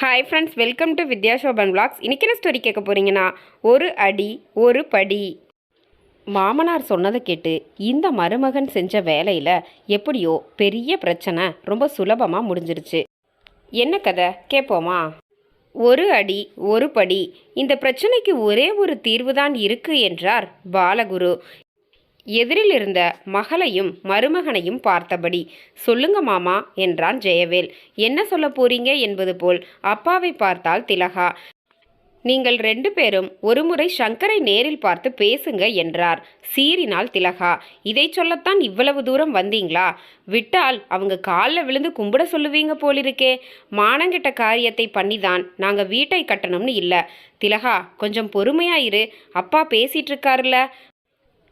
Hi friends welcome to Vidya Shoban vlogs. இன்றைக்கி என்ன story கேட்க போகிறீங்கன்னா ஒரு அடி ஒரு படி. மாமனார் சொன்னதை கேட்டு இந்த மருமகன் செஞ்ச வேலையில் எப்படியோ பெரிய பிரச்சனை ரொம்ப சுலபமாக முடிஞ்சிருச்சு. என்ன கதை? கேட்போமா ஒரு அடி ஒரு படி. இந்த பிரச்சனைக்கு ஒரே ஒரு தீர்வுதான் இருக்கு என்றார் பாலகுரு. எதிரில் இருந்த மகளையும் மருமகனையும் பார்த்தபடி சொல்லுங்க மாமா என்றான் ஜெயவேல். என்ன சொல்ல போறீங்க? என்பது போல் அப்பாவை பார்த்தால் திலகா. நீங்கள் ரெண்டு பேரும் ஒருமுறை சங்கரை நேரில் பார்த்து பேசுங்க என்றார் சீறினால் திலகா. இதை சொல்லத்தான் இவ்வளவு தூரம் வந்தீங்களா? விட்டால் அவங்க காலில் விழுந்து கும்பிட சொல்லுவீங்க போலிருக்கே. மானங்கிட்ட காரியத்தை பண்ணிதான் நாங்கள் வீட்டை கட்டணும்னு இல்லை. திலகா கொஞ்சம் பொறுமையாயிரு அப்பா பேசிட்டு இருக்காருல்ல.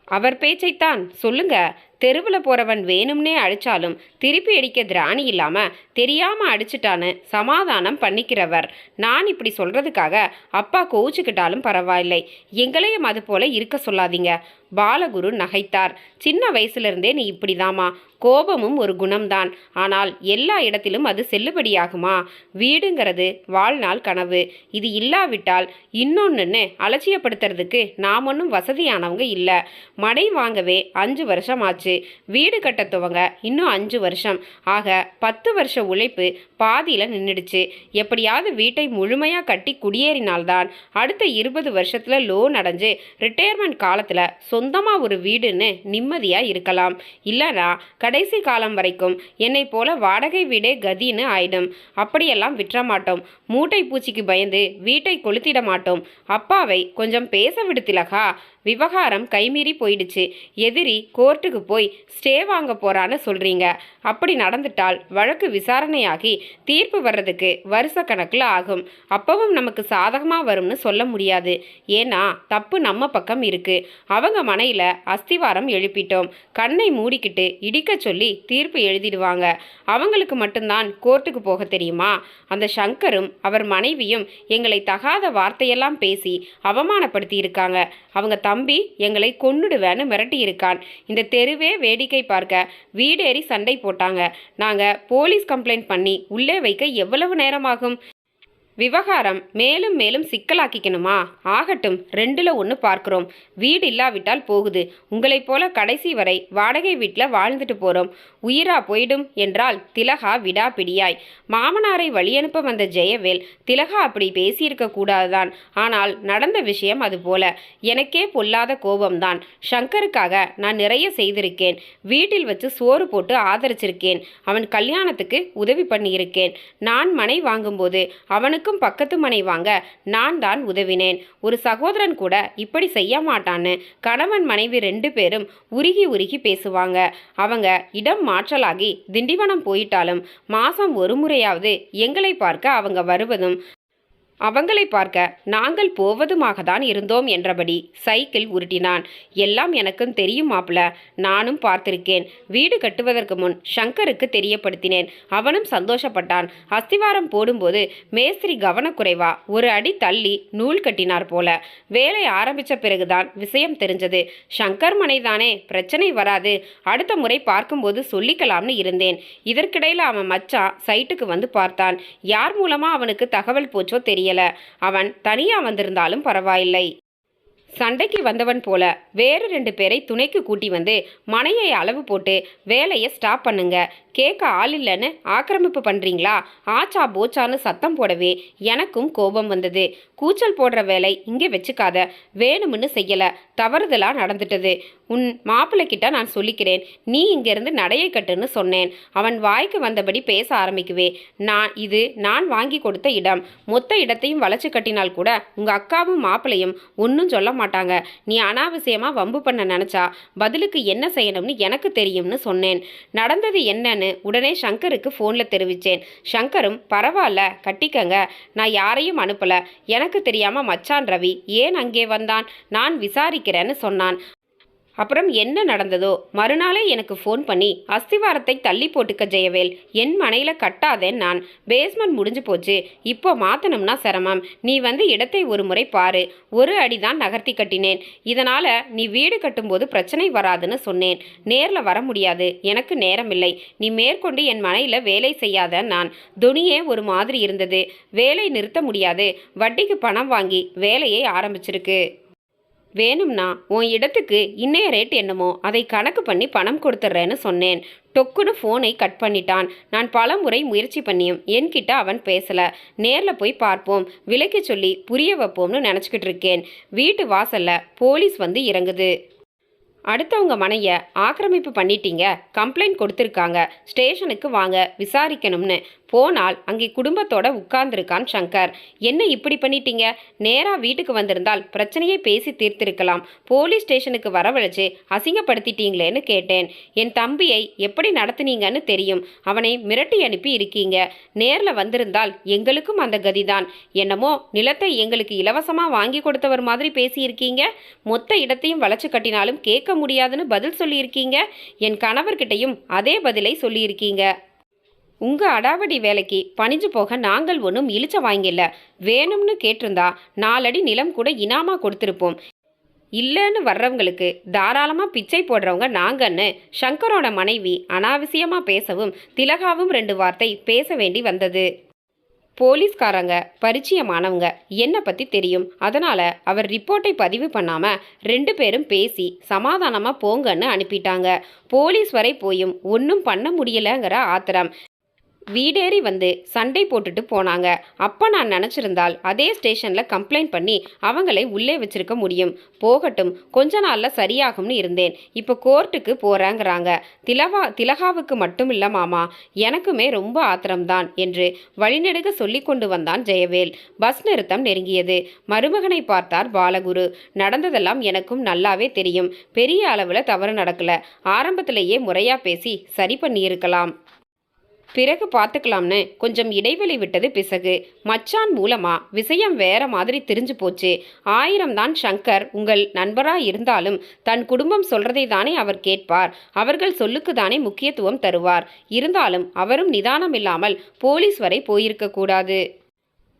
அவர் பேச்சைத்தான் சொல்லுங்க. தெருவில் போறவன் வேணும்னே அடிச்சாலும் திருப்பி அடிக்க திராணி இல்லாம தெரியாம அடிச்சிட்டான்னு சமாதானம் பண்ணிக்கிறவர். நான் இப்படி சொல்றதுக்காக அப்பா கோவிச்சுக்கிட்டாலும் பரவாயில்லை. எங்களையும் அது போல இருக்க சொல்லாதீங்க. பாலகுரு நகைத்தார். சின்ன வயசுலேருந்தே நீ இப்படிதாம்மா. கோபமும் ஒரு குணம்தான். ஆனால் எல்லா இடத்திலும் அது செல்லுபடியாகுமா? வீடுங்கிறது வாழ்நாள் கனவு. இது இல்லாவிட்டால் இன்னொன்றுன்னு அலட்சியப்படுத்துறதுக்கு நாம் ஒன்றும் வசதியானவங்க இல்லை. மடை வாங்கவே அஞ்சு வருஷம் ஆச்சு வீடு கட்ட துவங்க இன்னும் அஞ்சு வருஷம். ஆக பத்து வருஷ உழைப்பு பாதியில் நின்றுடுச்சு எப்படியாவது வீட்டை முழுமையாக கட்டி குடியேறினால்தான் அடுத்த இருபது வருஷத்தில் லோன் அடைஞ்சு ரிட்டையர்மெண்ட் காலத்தில் சொந்தமாக ஒரு வீடுன்னு நிம்மதியாக இருக்கலாம். இல்லைனா கடைசி காலம் வரைக்கும் என்னை போல வாடகை வீடே கதின்னு ஆயிடும். அப்படியெல்லாம் விற்ற மாட்டோம். மூட்டை பூச்சிக்கு பயந்து வீட்டை கொளுத்திட மாட்டோம். அப்பாவை கொஞ்சம் பேச விடு திலகா விவகாரம் கைமீறி போயிடுச்சு. எதிரி கோர்ட்டுக்கு போய் ஸ்டே வாங்க போறான்னு சொல்றீங்க. அப்படி நடந்துட்டால் வழக்கு விசாரணையாகி தீர்ப்பு வர்றதுக்கு வருஷ கணக்கில் ஆகும். அப்பவும் நமக்கு சாதகமாக வரும்னு சொல்ல முடியாது. ஏன்னா தப்பு நம்ம பக்கம் இருக்கு. அவங்க மனையில அஸ்திவாரம் எழுப்பிட்டோம். கண்ணை மூடிக்கிட்டு இடிக்க சொல்லி தீர்ப்பு எழுதிடுவாங்க. அவங்களுக்கு மட்டும்தான் கோர்ட்டுக்கு போக தெரியுமா? அந்த சங்கரும் அவர் மனைவியும் எங்களை தகாத வார்த்தையெல்லாம் பேசி அவமானப்படுத்தி இருக்காங்க அவங்க தம்பி எங்களை கொன்னுடுவேன்னு மிரட்டி இருக்கான் இந்த தெருவே வேடிக்கை பார்க்க. வீடேறி சண்டை போட்டாங்க. நாங்கள் போலீஸ் கம்ப்ளைண்ட் பண்ணி உள்ளே வைக்க எவ்வளவு நேரமாகும்? விவகாரம் மேலும் மேலும் சிக்கலாக்கிக்கணுமா? ஆகட்டும் ரெண்டுல ஒன்று பார்க்குறோம். வீடு இல்லாவிட்டால் போகுது. உங்களைப் போல கடைசி வரை வாடகை வீட்டில் வாழ்ந்துட்டு போகிறோம் உயிரா போயிடும் என்றால் திலகா விடாப்பிடியாய். மாமனாரை வழியனுப்ப வந்த ஜெயவேல் திலகா அப்படி பேசியிருக்க கூடாதுதான். ஆனால் நடந்த விஷயம் அது போல. எனக்கே பொல்லாத கோபம்தான். ஷங்கருக்காக நான் நிறைய செய்திருக்கேன். வீட்டில் வச்சு சோறு போட்டு ஆதரிச்சிருக்கேன். அவன் கல்யாணத்துக்கு உதவி பண்ணியிருக்கேன். நான் மனை வாங்கும்போது அவனுக்கு அவனுக்கும் பக்கத்து மனை வாங்க நான் தான் உதவினேன். ஒரு சகோதரன் கூட இப்படி செய்ய மாட்டான்னு கணவன் மனைவி ரெண்டு பேரும் உருகி உருகி பேசுவாங்க. அவங்க இடம் மாற்றலாகி திண்டிவனம் போயிட்டாலும் மாசம் ஒரு முறையாவது எங்களை பார்க்க அவங்க வருவதும் அவங்களை பார்க்க நாங்கள் போவதுமாக தான் இருந்தோம் என்றபடி சைக்கிள் உருட்டினான். எல்லாம் எனக்கும் தெரியும் மாப்பிள நானும் பார்த்திருக்கேன். வீடு கட்டுவதற்கு முன் ஷங்கருக்கு தெரியப்படுத்தினேன். அவனும் சந்தோஷப்பட்டான். அஸ்திவாரம் போடும்போது மேஸ்திரி கவனக்குறைவா ஒரு அடி தள்ளி நூல் கட்டினார் போல. வேலை ஆரம்பித்த பிறகுதான் விஷயம் தெரிஞ்சது. ஷங்கர் மனைதானே பிரச்சனை வராது. அடுத்த முறை பார்க்கும்போது சொல்லிக்கலாம்னு இருந்தேன். இதற்கிடையில் அவன் மச்சான் சைட்டுக்கு வந்து பார்த்தான். யார் மூலமா அவனுக்கு தகவல் போச்சோ தெரியும் தெரியல. அவன் தனியா வந்திருந்தாலும் பரவாயில்லை. சண்டைக்கு வந்தவன் போல வேறு ரெண்டு பேரை துணைக்கு கூட்டி வந்து மனையை அளவு போட்டு வேலையை ஸ்டாப் பண்ணுங்க. கேட்க ஆள் இல்லைன்னு ஆக்கிரமிப்பு பண்ணுறீங்களா ஆச்சா போச்சான்னு சத்தம் போடவே எனக்கும் கோபம் வந்தது. கூச்சல் போடுற வேலை இங்கே வச்சுக்காத. வேணும்னு செய்யலை. தவறுதலாக நடந்துட்டது. உன் மாப்பிள்ளை கிட்ட நான் சொல்லிக்கிறேன். நீ இங்கேருந்து நடையை கட்டுன்னு சொன்னேன். அவன் வாய்க்கு வந்தபடி பேச ஆரம்பிக்குவே நான் இது நான் வாங்கி கொடுத்த இடம். மொத்த இடத்தையும் வளைச்சு கட்டினால் கூட உங்கள் அக்காவும் மாப்பிள்ளையும் ஒன்றும் சொல்ல மாட்டாங்க. நீ அனாவசியமாக வம்பு பண்ண நினச்சா பதிலுக்கு என்ன செய்யணும்னு எனக்கு தெரியும்னு சொன்னேன். நடந்தது என்னன்னு உடனே சங்கருக்கு ஃபோனில் தெரிவித்தேன் சங்கரும் பரவாயில்ல கட்டிக்கங்க. நான் யாரையும் அனுப்பலை. எனக்கு தெரியாமல் மச்சான் ரவி ஏன் அங்கே வந்தான்? நான் விசாரிக்கிறேன்னு சொன்னான். அப்புறம் என்ன நடந்ததோ? மறுநாளே எனக்கு ஃபோன் பண்ணி அஸ்திவாரத்தை தள்ளி போட்டுக்க ஜெயவேல் என் மனையில் கட்டாதேன் நான். பேஸ்மெண்ட் முடிஞ்சு போச்சு. இப்போ மாற்றணும்னா சிரமம். நீ வந்து இடத்தை ஒரு முறை பாரு. ஒரு அடி தான் நகர்த்தி கட்டினேன். இதனால் நீ வீடு கட்டும்போது பிரச்சனை வராதுன்னு சொன்னேன். நேரில் வர முடியாது. எனக்கு நேரமில்லை. நீ மேற்கொண்டு என் மனையில் வேலை செய்யாத நான். துணியே ஒரு மாதிரி இருந்தது. வேலை நிறுத்த முடியாது. வட்டிக்கு பணம் வாங்கி வேலையை ஆரம்பிச்சிருக்கு. வேணும்னா உன் இடத்துக்கு இன்னைய ரேட் என்னமோ அதை கணக்கு பண்ணி பணம் கொடுத்துட்றேன்னு சொன்னேன். டொக்குன்னு ஃபோனை கட் பண்ணிட்டான். நான் பல முறை முயற்சி பண்ணியும் என்கிட்ட அவன் பேசலை. நேரில் போய் பார்ப்போம். விலைக்கு சொல்லி புரிய வைப்போம்னு நினச்சிக்கிட்டு இருக்கேன். வீட்டு வாசலில் போலீஸ் வந்து இறங்குது. அடுத்தவங்க மனைய ஆக்கிரமிப்பு பண்ணிட்டீங்க கம்ப்ளைண்ட் கொடுத்துருக்காங்க ஸ்டேஷனுக்கு வாங்க விசாரிக்கணும்னு. போனால் அங்கே குடும்பத்தோட உட்கார்ந்துருக்கான் சங்கர். என்ன இப்படி பண்ணிட்டீங்க? நேராக வீட்டுக்கு வந்திருந்தால் பிரச்சனையை பேசி தீர்த்திருக்கலாம். போலீஸ் ஸ்டேஷனுக்கு வரவழைச்சு அசிங்கப்படுத்திட்டீங்களேன்னு கேட்டேன். என் தம்பியை எப்படி நடத்துனீங்கன்னு தெரியும். அவனை மிரட்டி அனுப்பி இருக்கீங்க. நேரில் வந்திருந்தால் எங்களுக்கும் அந்த கதிதான். என்னமோ நிலத்தை எங்களுக்கு இலவசமாக வாங்கி கொடுத்தவர் மாதிரி பேசியிருக்கீங்க. மொத்த இடத்தையும் வளைச்சு கட்டினாலும் கேட்க முடியாதுன்னு பதில் சொல்லியிருக்கீங்க. என் கணவர்கிட்டையும் அதே பதிலை சொல்லியிருக்கீங்க. உங்க அடாவடி வேலைக்கு பணிஞ்சு போக நாங்கள் ஒன்றும் இழிச்ச வாங்கில்ல. வேணும்னு கேட்டிருந்தா நாலடி நிலம் கூட இனாமா கொடுத்துருப்போம். இல்லைன்னு வர்றவங்களுக்கு தாராளமாக பிச்சை போடுறவங்க நாங்கன்னு சங்கரோட மனைவி அனாவசியமாக பேசவும் திலகாவும் ரெண்டு வார்த்தை பேச வேண்டி வந்தது. போலீஸ்காரங்க பரிச்சயமானவங்க. என்னை பற்றி தெரியும்? அதனால் அவர் ரிப்போர்ட்டை பதிவு பண்ணாமல் ரெண்டு பேரும் பேசி சமாதானமாக போங்கன்னு அனுப்பிட்டாங்க. போலீஸ் வரை போயும் ஒன்றும் பண்ண முடியலைங்கிற ஆத்திரம். வீடேறி வந்து சண்டை போட்டுட்டு போனாங்க. அப்போ நான் நினச்சிருந்தால் அதே ஸ்டேஷனில் கம்ப்ளைண்ட் பண்ணி அவங்களை உள்ளே வச்சிருக்க முடியும். போகட்டும் கொஞ்ச நாளில் சரியாகும்னு இருந்தேன். இப்போ கோர்ட்டுக்கு போகிறேங்கிறாங்க திலவா திலகாவுக்கு மட்டும் இல்லை மாமா எனக்குமே ரொம்ப ஆத்திரம்தான் என்று வழிநெடுக சொல்லி கொண்டு வந்தான் ஜெயவேல். பஸ் நிறுத்தம் நெருங்கியது. மருமகனை பார்த்தார் பாலகுரு. நடந்ததெல்லாம் எனக்கும் நல்லாவே தெரியும். பெரிய அளவில் தவறு நடக்கல. ஆரம்பத்திலேயே முறையாக பேசி சரி பண்ணியிருக்கலாம். பிறகு பார்த்துக்கலாம்னு கொஞ்சம் இடைவெளி விட்டது பிசகு. மச்சான் மூலமா விஷயம் வேற மாதிரி தெரிஞ்சு போச்சு. ஆயிரம் தான் சங்கர் உங்கள் நண்பரா இருந்தாலும் தன் குடும்பம் சொல்றதை தானே அவர் கேட்பார். அவர்கள் சொல்லுக்கு தானே முக்கியத்துவம் தருவார். இருந்தாலும் அவரும் நிதானம் இல்லாமல் போலீஸ் வரை போயிருக்க கூடாது.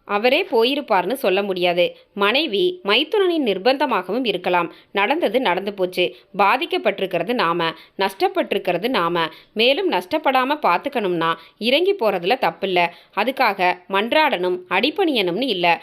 அவரே போயிருப்பார்னு சொல்ல முடியாது. மனைவி மைத்துனனின் நிர்பந்தமாகவும் இருக்கலாம். நடந்தது நடந்து போச்சு. பாதிக்கப்பட்டிருக்கிறது நாம. நஷ்டப்பட்டிருக்கிறது நாம. மேலும் நஷ்டப்படாம பார்த்துக்கணும்னா இறங்கி போறதுல தப்பில்லை. அதுக்காக மன்றாடனும் அடிப்பணியனும்னு இல்லை.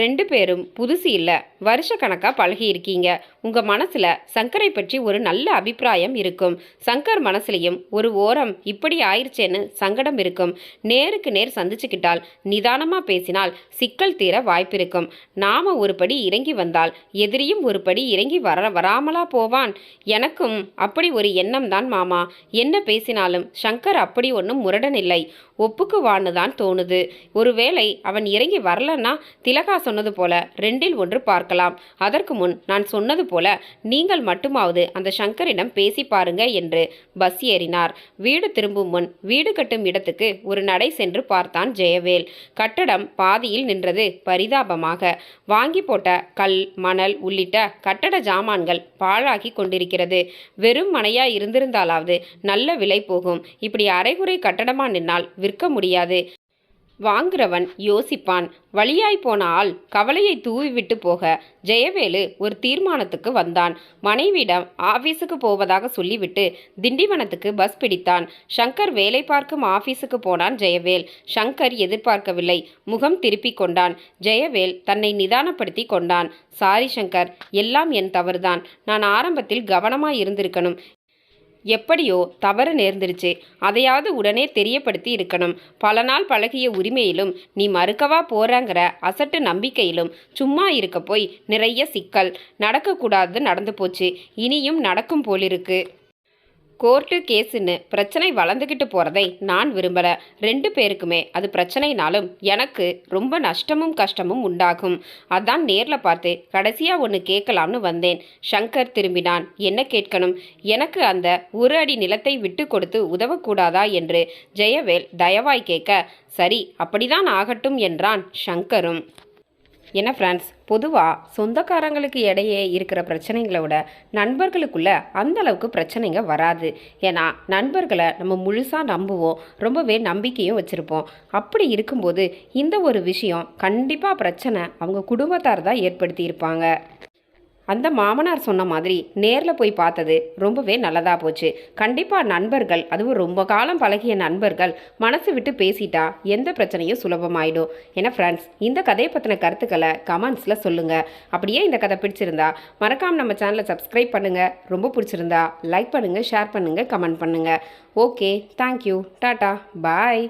ரெண்டு பேரும் புதுசு இல்லை. வருஷக்கணக்காக கணக்காக பழகியிருக்கீங்க. உங்கள் மனசில் சங்கரை பற்றி ஒரு நல்ல அபிப்பிராயம் இருக்கும். சங்கர் மனசுலையும் ஒரு ஓரம் இப்படி ஆயிடுச்சேன்னு சங்கடம் இருக்கும். நேருக்கு நேர் சந்திச்சுக்கிட்டால் நிதானமாக பேசினால் சிக்கல் தீர வாய்ப்பிருக்கும். நாம் ஒரு படி இறங்கி வந்தால் எதிரியும் ஒரு படி இறங்கி வர வராமலா போவான். எனக்கும் அப்படி ஒரு எண்ணம் தான் மாமா. என்ன பேசினாலும் சங்கர் அப்படி ஒன்றும் முரடன் இல்லை ஒப்புக்குவான்னு தான் தோணுது. ஒருவேளை அவன் இறங்கி வரலன்னா திலகா சொன்னது போல ரெண்டில் ஒன்று பார்க்கலாம். அதற்கு முன் நான் சொன்னது போல நீங்கள் மட்டுமாவது அந்த சங்கரிடம் பேசி பாருங்க என்று பஸ் ஏறினார். வீடு திரும்பும் முன் வீடு கட்டும் இடத்துக்கு ஒரு நடை சென்று பார்த்தான் ஜெயவேல். கட்டடம் பாதியில் நின்றது பரிதாபமாக. வாங்கி போட்ட கல் மணல் உள்ளிட்ட கட்டட ஜாமான்கள் பாழாகி கொண்டிருக்கிறது. வெறும் மனையா இருந்திருந்தாலாவது நல்ல விலை போகும். இப்படி அரைகுறை கட்டடமா நின்னால் விற்க முடியாது. வாங்குறவன் யோசிப்பான். வழியாய் போன ஆள் கவலையை தூவிவிட்டு போக ஜெயவேலு ஒரு தீர்மானத்துக்கு வந்தான். மனைவியிடம் ஆபீஸுக்கு போவதாக சொல்லிவிட்டு திண்டிவனத்துக்கு பஸ் பிடித்தான். சங்கர் வேலை பார்க்கும் ஆபீஸுக்கு போனான் ஜெயவேல். சங்கர் எதிர்பார்க்கவில்லை. முகம் திருப்பிக் கொண்டான். ஜெயவேல் தன்னை நிதானப்படுத்தி கொண்டான். சாரி சங்கர் எல்லாம் என் தவறுதான். நான் ஆரம்பத்தில் கவனமாய் இருந்திருக்கணும். எப்படியோ தவறு நேர்ந்துருச்சு. அதையாவது உடனே தெரியப்படுத்தி இருக்கணும். பல நாள் பழகிய உரிமையிலும் நீ மறுக்கவா போறாங்கிற அசட்டு நம்பிக்கையிலும் சும்மா இருக்க போய் நிறைய சிக்கல் நடக்கக்கூடாது நடந்து போச்சு. இனியும் நடக்கும் போலிருக்கு. கோர்ட்டு கேஸுன்னு பிரச்சனை வளர்ந்துக்கிட்டு போகிறதை நான் விரும்பலை. ரெண்டு பேருக்குமே அது பிரச்சனைனாலும் எனக்கு ரொம்ப நஷ்டமும் கஷ்டமும் உண்டாகும். அதான் நேரில் பார்த்து கடைசியாக ஒன்று கேட்கலாம்னு வந்தேன். ஷங்கர் திரும்பினான். என்ன கேட்கணும்? எனக்கு அந்த ஒரு அடி நிலத்தை விட்டு கொடுத்து உதவக்கூடாதா என்று ஜெயவேல் தயவாய் கேட்க சரி அப்படிதான் ஆகட்டும் என்றான் ஷங்கரும் என்ன ஃப்ரெண்ட்ஸ் பொதுவாக சொந்தக்காரங்களுக்கு இடையே இருக்கிற பிரச்சனைகளை விட நண்பர்களுக்குள்ள அந்த அளவுக்கு பிரச்சனைங்க வராது. ஏன்னா நண்பர்களை நம்ம முழுசாக நம்புவோம். ரொம்பவே நம்பிக்கையும் வச்சுருப்போம். அப்படி இருக்கும்போது இந்த ஒரு விஷயம் கண்டிப்பாக பிரச்சனை அவங்க குடும்பத்தார் தான் ஏற்படுத்தியிருப்பாங்க அந்த மாமனார் சொன்ன மாதிரி நேரில் போய் பார்த்தது ரொம்பவே நல்லதாக போச்சு. கண்டிப்பாக நண்பர்கள் அதுவும் ரொம்ப காலம் பழகிய நண்பர்கள் மனசு விட்டு பேசிட்டா எந்த பிரச்சனையும் சுலபமாயிடும். ஏன்னா ஃப்ரெண்ட்ஸ் இந்த கதையை பற்றின கருத்துக்களை கமெண்ட்ஸில் சொல்லுங்கள் அப்படியே இந்த கதை பிடிச்சிருந்தா மறக்காமல் நம்ம சேனலை சப்ஸ்கிரைப் பண்ணுங்கள் ரொம்ப பிடிச்சிருந்தா லைக் பண்ணுங்கள் ஷேர் பண்ணுங்கள் கமெண்ட் பண்ணுங்கள் ஓகே தேங்க்யூ டாட்டா பாய்